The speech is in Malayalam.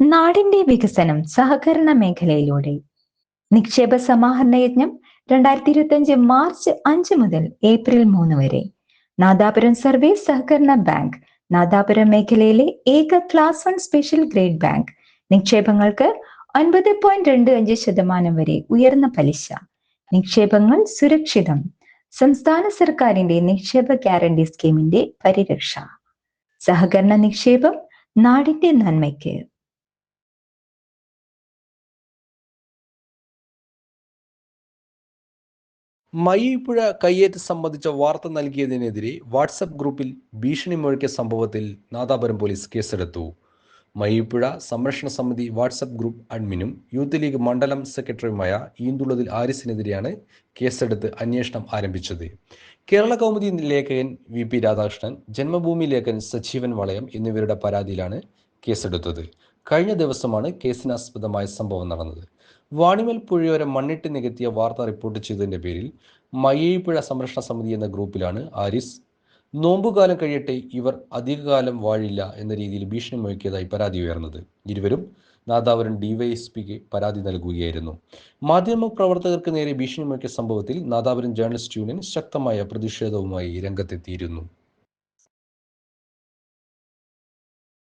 നാടിന്റെ വികസനം സഹകരണ മേഖലയിലൂടെ. നിക്ഷേപ സമാഹരണ യജ്ഞം രണ്ടായിരത്തി ഇരുപത്തി അഞ്ച് മാർച്ച് അഞ്ച് മുതൽ ഏപ്രിൽ മൂന്ന് വരെ. നാദാപുരം സർവീസ് സഹകരണ ബാങ്ക് നാദാപുരം മേഖലയിലെ ഏക class one special grade bank. നിക്ഷേപങ്ങൾക്ക് ഒൻപത് പോയിന്റ് രണ്ട് അഞ്ച് ശതമാനം വരെ ഉയർന്ന പലിശ. നിക്ഷേപങ്ങൾ സുരക്ഷിതം. സംസ്ഥാന സർക്കാരിന്റെ നിക്ഷേപ ഗ്യാരണ്ടി സ്കീമിന്റെ പരിരക്ഷ. സഹകരണ നിക്ഷേപം നാടിന്റെ നന്മയ്ക്ക്. മയ്യപ്പുഴ കയ്യേറ്റം സംബന്ധിച്ച വാർത്ത നൽകിയതിനെതിരെ വാട്സപ്പ് ഗ്രൂപ്പിൽ ഭീഷണി മുഴക്കിയ സംഭവത്തിൽ നാദാപുരം പോലീസ് കേസെടുത്തു. മയ്യപ്പുഴ സംരക്ഷണ സമിതി വാട്സപ്പ് ഗ്രൂപ്പ് അഡ്മിനും യൂത്ത് ലീഗ് മണ്ഡലം സെക്രട്ടറിയുമായ ഈന്തുള്ളതിൽ ആരിസിനെതിരെയാണ് കേസെടുത്ത് അന്വേഷണം ആരംഭിച്ചത്. കേരള കൗമുദി ലേഖകൻ വി പി രാധാകൃഷ്ണൻ ജന്മഭൂമി ലേഖകൻ സജീവൻ വളയം എന്നിവരുടെ പരാതിയിലാണ് കേസെടുത്തത്. കഴിഞ്ഞ ദിവസമാണ് കേസിനാസ്പദമായ സംഭവം നടന്നത്. വാണിമൽ പുഴയോരം മണ്ണിട്ട് നികത്തിയ വാർത്ത റിപ്പോർട്ട് ചെയ്തതിന്റെ പേരിൽ മയ്യപ്പുഴ സംരക്ഷണ സമിതി എന്ന ഗ്രൂപ്പിലാണ് ആരിസ് നോമ്പുകാലം കഴിയട്ടെ ഇവർ അധികകാലം വാഴില്ല എന്ന രീതിയിൽ ഭീഷണി മുഴക്കിയതായി പരാതി ഉയർന്നത്. ഇരുവരും നാദാപുരം ഡിവൈഎസ്പിക്ക് പരാതി നൽകുകയായിരുന്നു. മാധ്യമ പ്രവർത്തകർക്ക് നേരെ ഭീഷണി മുഴക്കിയ സംഭവത്തിൽ നാദാപുരം ജേർണലിസ്റ്റ് യൂണിയൻ ശക്തമായ പ്രതിഷേധവുമായി രംഗത്തെത്തിയിരുന്നു.